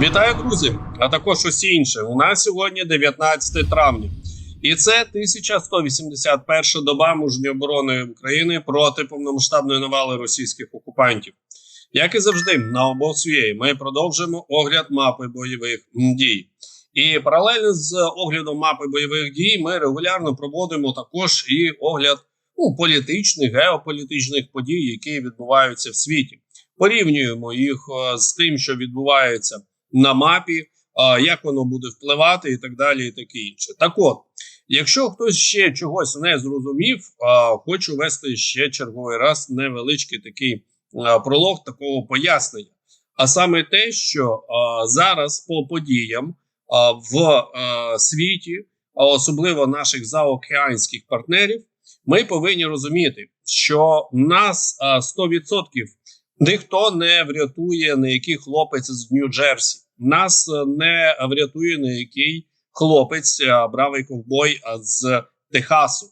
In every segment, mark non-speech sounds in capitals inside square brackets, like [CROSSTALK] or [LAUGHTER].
Вітаю, друзі! А також усі інші. У нас сьогодні 19 травня, і це 1181 доба мужньої оборони України проти повномасштабної навали російських окупантів. Як і завжди, на обосує ми продовжуємо огляд мапи бойових дій. І паралельно з оглядом мапи бойових дій ми регулярно проводимо також і огляд ну, політичних, геополітичних подій, які відбуваються в світі. Порівнюємо їх е, з тим, що відбувається на мапі, як воно буде впливати, і так далі, і таке інше. Так от, якщо хтось ще чогось не зрозумів, хочу вести ще черговий раз невеличкий такий пролог такого пояснення. А саме те, що зараз по подіям в світі, особливо наших заокеанських партнерів, ми повинні розуміти, що нас е, 100% ніхто не врятує ніякий хлопець з Нью-Джерсі. Нас е, не врятує ніякий хлопець, е, бравий ковбой е, з Техасу.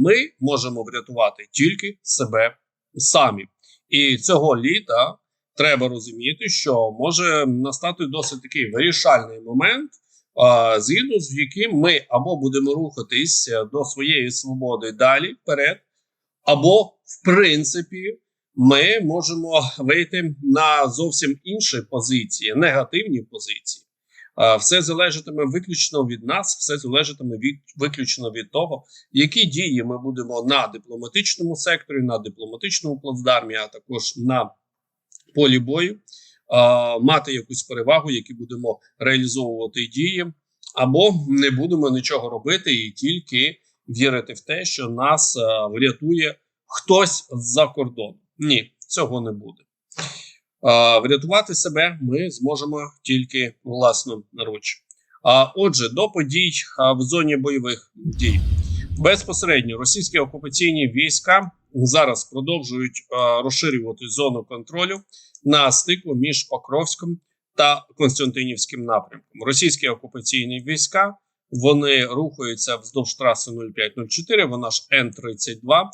Ми можемо врятувати тільки себе самі. І цього літа треба розуміти, що може настати досить такий вирішальний момент, згідно з яким ми або будемо рухатись до своєї свободи далі вперед, або в принципі ми можемо вийти на зовсім інші позиції, негативні позиції. Е, Все залежатиме виключно від нас, все залежатиме від виключно від того, які дії ми будемо на дипломатичному секторі, на дипломатичному плацдармі, а також на полі бою, е, мати якусь перевагу, які будемо реалізовувати дії, або не будемо нічого робити і тільки вірити в те, що нас е, врятує хтось з-за кордону. Ні, цього не буде. А, врятувати себе ми зможемо тільки власноруч. А отже, до подій в зоні бойових дій безпосередньо російські окупаційні війська зараз продовжують а, розширювати зону контролю на стику між Покровськом та Константинівським напрямком. Російські окупаційні війська вони рухаються вздовж траси 0504, вона ж Н-32.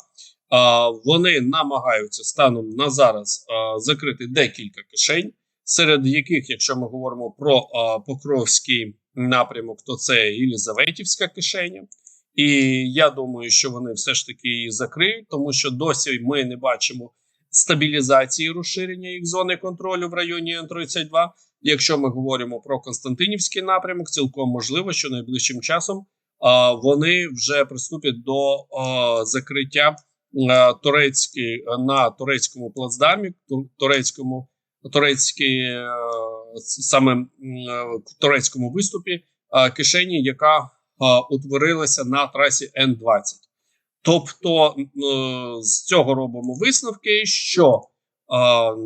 Вони намагаються станом на зараз закрити декілька кишень, серед яких, якщо ми говоримо про Покровський напрямок, то це Єлізаветівська кишеня. І я думаю, що вони все ж таки її закриють, тому що досі ми не бачимо стабілізації розширення їх зони контролю в районі Н-32. Якщо ми говоримо про Константинівський напрямок, цілком можливо, що найближчим часом а, вони вже приступять до а, закриття турецькі на турецькому плацдармі, ту- турецькому турецькій е, саме е, турецькому виступі кишені, яка утворилася на трасі Н-20. Тобто е, з цього робимо висновки, що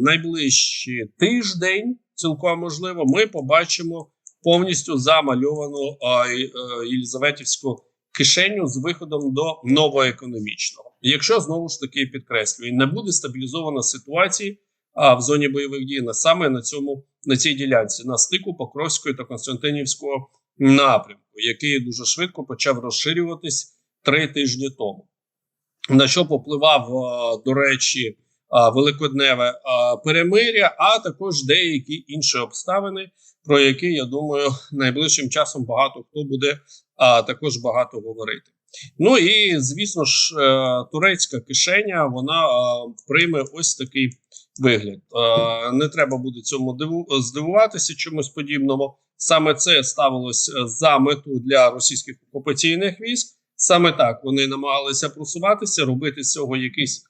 найближчий тиждень, цілком можливо, ми побачимо повністю замальовану е, Єлізаветівську кишеню з виходом до новоекономічного. Якщо знову ж таки підкреслюю, не буде стабілізована ситуація а, в зоні бойових дій на саме на цьому на цій ділянці, на стику Покровської та Константинівського напрямку, який дуже швидко почав розширюватись три тижні тому. На що попливав, до речі, великодневе перемиря, а також деякі інші обставини, про які я думаю, найближчим часом багато хто буде також багато говорити. Ну і звісно ж, е, турецька кишеня вона прийме ось такий вигляд. Е, Не треба буде цьому здивуватися чомусь подібному. Саме це ставилось е, за мету для російських окупаційних військ. Саме так вони намагалися просуватися, робити з цього якийсь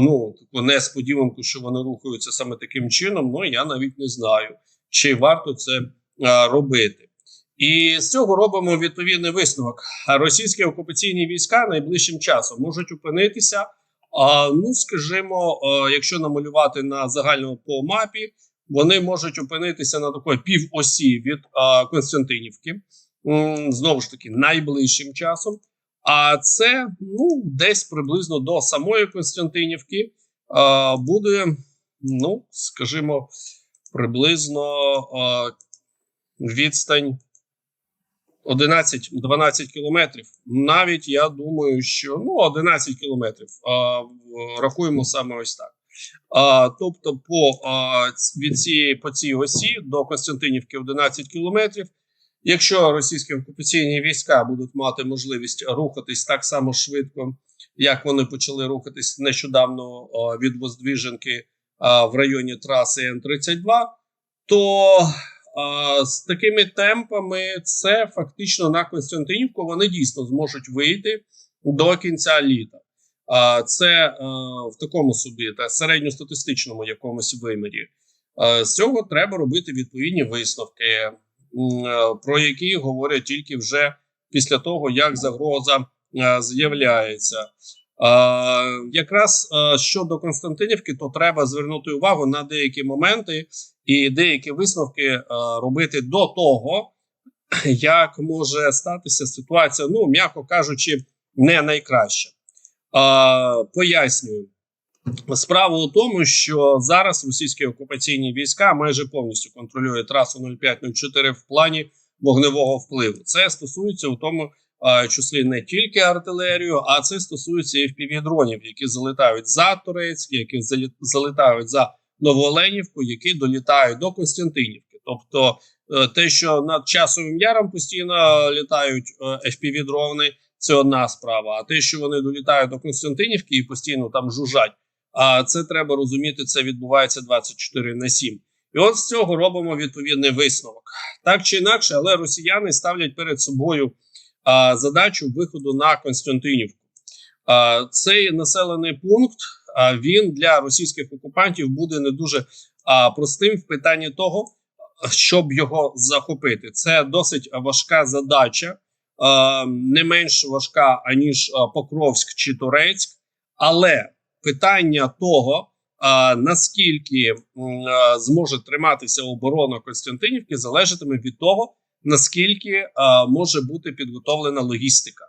ну таку несподіванку, що вони рухаються саме таким чином. Ну я навіть не знаю, чи варто це робити. І з цього робимо відповідний висновок. Російські окупаційні війська найближчим часом можуть опинитися. Ну, скажімо, якщо намалювати на загальному по мапі, вони можуть опинитися на такої півосі від Константинівки, знову ж таки, найближчим часом. А це ну десь приблизно до самої Константинівки буде, ну скажімо, приблизно відстань 11-12 кілометрів. Навіть я думаю, що ну 11 кілометрів. А, рахуємо саме ось так. А, тобто, по а, від цієї по цій осі до Константинівки 11 кілометрів. Якщо російські окупаційні війська будуть мати можливість рухатись так само швидко, як вони почали рухатись нещодавно а, від Воздвіженки а, в районі траси Н-32, то а, з такими темпами це фактично на Константинівку вони дійсно зможуть вийти до кінця літа. А це е, в такому собі та середньостатистичному якомусь вимірі. Е, з цього треба робити відповідні висновки, е, про які говорять тільки вже після того, як загроза з'являється. Е, якраз е, щодо Константинівки, то треба звернути увагу на деякі моменти і деякі висновки е, робити до того, [CLEARS THROAT] як може статися ситуація, ну м'яко кажучи, не найкраща. Пояснюю. Справа у тому, що зараз російські окупаційні війська майже повністю контролюють трасу 0504 в плані вогневого впливу. Це стосується у тому числі не тільки артилерію, а це стосується і впівдронів, які залітають за Турецьк, які залі- залітають за Новооленівку, які долітають до Константинівки. Тобто, е, те, що над часовим яром постійно літають е, FPV-дрони, це одна справа. А те, що вони долітають до Константинівки і постійно там жужжать, а це треба розуміти, це відбувається 24 на 7. І от з цього робимо відповідний висновок. Так чи інакше, але росіяни ставлять перед собою задачу виходу на Константинівку. Цей населений пункт він для російських окупантів буде не дуже простим в питанні того, щоб його захопити. Це досить важка задача, не менш важка аніж Покровськ чи Турецьк, але питання того, наскільки зможе триматися оборона Константинівки, залежатиме від того, наскільки е, може бути підготовлена логістика.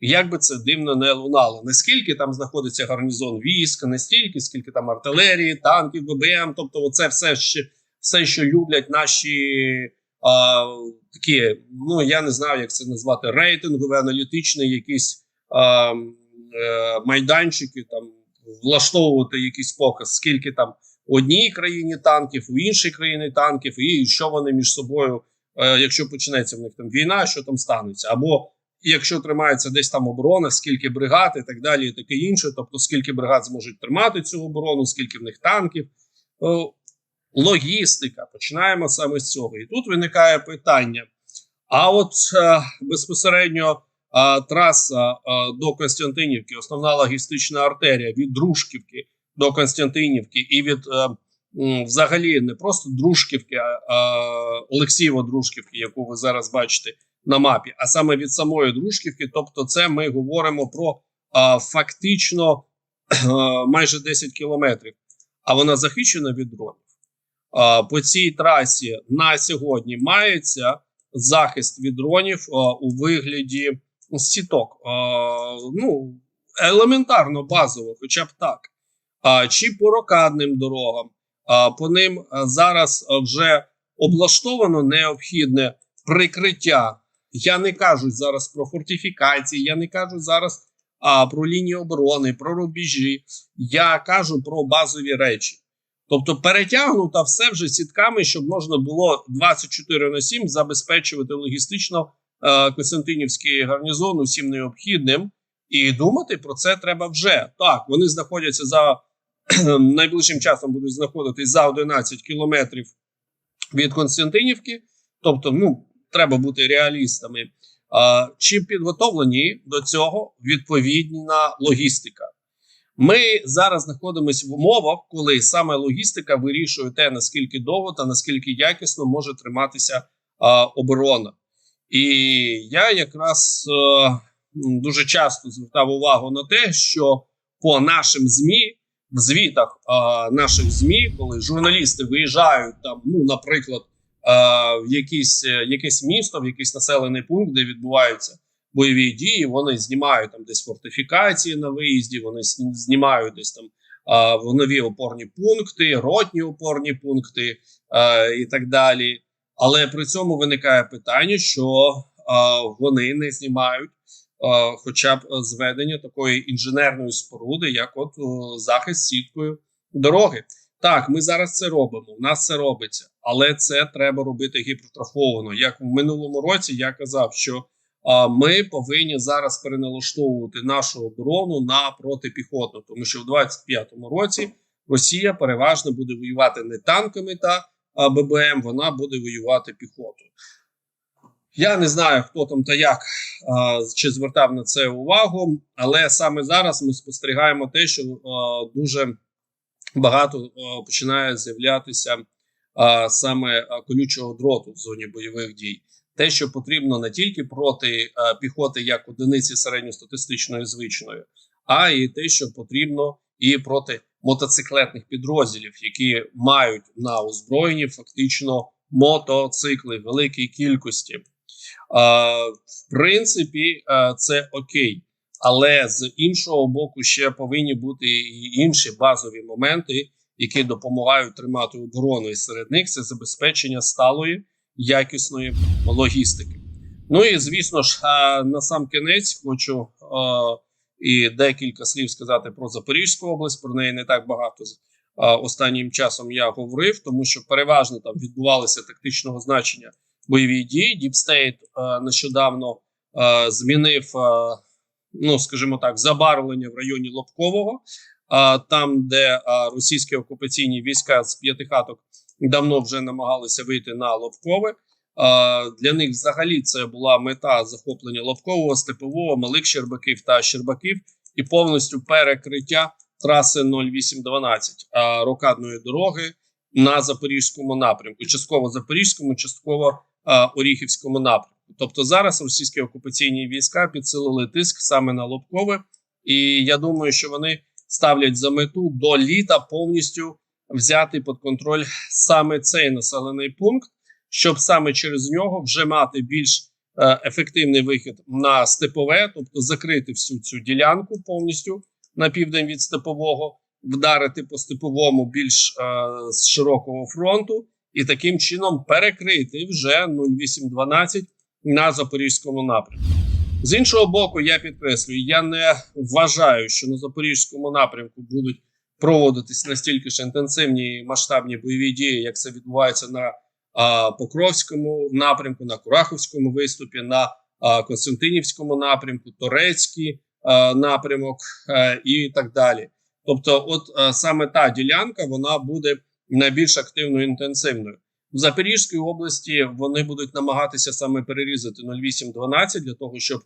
Як би це дивно не лунало, наскільки там знаходиться гарнізон військ, настільки, скільки там артилерії, танків, ББМ, тобто, оце все ще все, що люблять наші а, такі, ну я не знаю, як це назвати, рейтингові, аналітичні якісь а, м, е, майданчики, там влаштовувати якийсь показ, скільки там в одній країні танків, у іншій країні танків, і що вони між собою, е, якщо почнеться в них там війна, що там станеться, або якщо тримається десь там оборона, скільки бригад і так далі, і таке інше, тобто скільки бригад зможуть тримати цю оборону, скільки в них танків. Логістика. Починаємо саме з цього. І тут виникає питання: а от е, безпосередньо е, траса е, до Константинівки, основна логістична артерія від Дружківки до Константинівки, і від е, взагалі не просто Дружківки, а Олексієво-Дружківки, яку ви зараз бачите на мапі, а саме від самої Дружківки. Тобто, це ми говоримо про е, фактично [CLEARS THROAT] е, майже 10 кілометрів, а вона захищена від дронів. А, по цій трасі на сьогодні мається захист від дронів а, у вигляді сіток. А, ну, елементарно базово, хоча б так. А, чи по рокадним дорогам. По ним зараз вже облаштовано необхідне прикриття. Я не кажу зараз про фортифікації, я не кажу зараз а, про лінії оборони, про рубежі. Я кажу про базові речі. Тобто перетягнуто все вже сітками, щоб можна було 24 на 7 забезпечувати логістично е, Костянтинівський гарнізон усім необхідним. І думати про це треба вже. Так, вони знаходяться за найближчим часом будуть знаходитись за 11 кілометрів від Константинівки. Тобто, ну, треба бути реалістами. А, чи підготовлені до цього відповідна логістика? Ми зараз знаходимося в умовах, коли саме логістика вирішує те, наскільки довго та наскільки якісно може триматися а, оборона. І я якраз м, дуже часто звертав увагу на те, що по нашим ЗМІ, в звітах а, наших ЗМІ, коли журналісти виїжджають там, ну, наприклад, а, в якісь, е, якесь місто, в якийсь населений пункт, де відбуваються бойові дії. Вони знімають там десь фортифікації на виїзді, вони знімають десь там в нові опорні пункти, ротні опорні пункти а, і так далі. Але при цьому виникає питання, що а, вони не знімають. А, Хоча б зведення такої інженерної споруди, як от захист сіткою дороги. Так, ми зараз це робимо. У нас це робиться, але це треба робити гіпертрофовано. Як в минулому році я казав, що ми повинні зараз переналаштовувати нашу оборону на протипіхотну, тому що в 25-му році Росія переважно буде воювати не танками та ББМ, вона буде воювати піхотою. Я не знаю, хто там та як чи звертав на це увагу, але саме зараз ми спостерігаємо те, що дуже багато починає з'являтися саме колючого дроту в зоні бойових дій. Те, що потрібно не тільки проти піхоти як одиниці середньостатистичної звичної, а і те, що потрібно і проти мотоциклетних підрозділів, які мають на озброєнні фактично мотоцикли великій кількості. В принципі, це окей. Але з іншого боку, ще повинні бути і інші базові моменти, які допомагають тримати оборону. І серед них це забезпечення сталої якісної логістики. Ну і звісно ж, на сам кінець хочу і декілька слів сказати про Запорізьку область. Про неї не так багато останнім часом я говорив, тому що переважно там відбувалися тактичного значення бойові дії. Діпстейт нещодавно змінив. Ну скажімо так, забарвлення в районі Лобкового, а там, де російські окупаційні війська з п'ятихаток давно вже намагалися вийти на Лобкове. Для них взагалі це була мета захоплення Лобкового, Степового, Малих Щербаків та Щербаків і повністю перекриття траси 0812 а, рокадної дороги на запорізькому напрямку, частково запорізькому, частково Оріхівському напрямку. Тобто зараз російські окупаційні війська підсилили тиск саме на Лобкове, і я думаю, що вони ставлять за мету до літа повністю взяти під контроль саме цей населений пункт, щоб саме через нього вже мати більш е, ефективний вихід на степове, тобто закрити всю цю ділянку повністю на південь від степового, вдарити по степовому більш е, з широкого фронту, і таким чином перекрити вже 0812 на запорізькому напрямку. З іншого боку, я підкреслюю, я не вважаю, що на запорізькому напрямку будуть проводитись настільки ж інтенсивні і масштабні бойові дії, як це відбувається на а, Покровському напрямку, на Кураховському виступі, на а, Константинівському напрямку, Торецький а, напрямок а, і так далі. Тобто, от а, саме та ділянка вона буде найбільш активною інтенсивною. В Запорізькій області вони будуть намагатися саме перерізати 0812 для того, щоб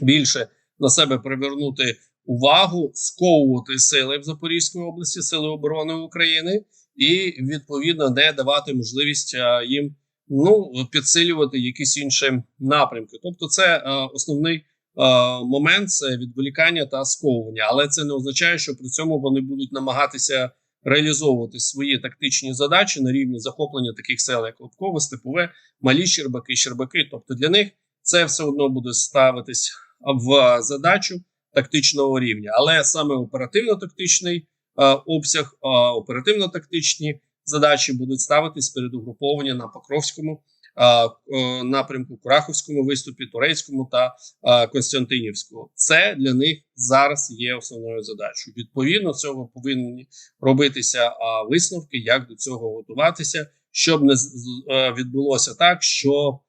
більше на себе привернути увагу, сковувати сили в Запорізькій області, сили оборони України, і відповідно не давати можливість а, їм ну підсилювати якісь інші напрямки. Тобто, це а, основний а, момент це відволікання та сковування, але це не означає, що при цьому вони будуть намагатися реалізовувати свої тактичні задачі на рівні захоплення таких сел, як Лобкове, Степове, Малі Щербаки, Щербаки. Тобто для них це все одно буде ставитись в задачу тактичного рівня, але саме оперативно-тактичний е, обсяг, е, оперативно-тактичні задачі будуть ставитись перед угруповання на Покровському напрямку, Кураховському виступі, Турецькому та е, Константинівському. Це для них зараз є основною задачою. Відповідно, цього повинні робитися е, висновки, як до цього готуватися, щоб не е, відбулося так, що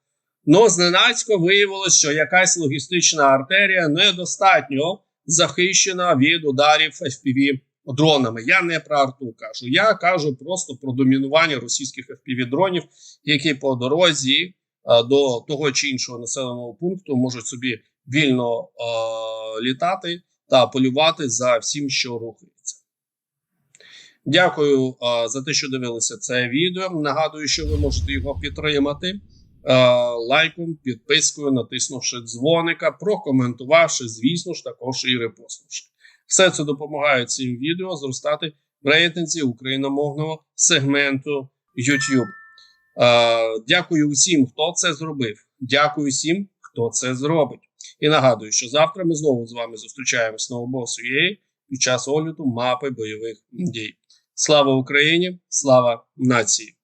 ну зненацько виявилось, що якась логістична артерія недостатньо захищена від ударів FPV дронами. Я не про арту кажу. Я кажу просто про домінування російських FPV дронів, які по дорозі е, до того чи іншого населеного пункту можуть собі вільно е, літати та полювати за всім, що рухається. Дякую е, за те, що дивилися це відео. Нагадую, що ви можете його підтримати е, лайком, підпискою, натиснувши дзвоника, прокоментувавши, звісно ж, також і репостнувши. Все це допомагає цим відео зростати в рейтинзі україномовного сегменту YouTube. Е, дякую усім, хто це зробив. Дякую всім, хто це зробить. І нагадую, що завтра ми знову з вами зустрічаємось на обосу.ua під час огляду мапи бойових дій. Слава Україні! Слава нації!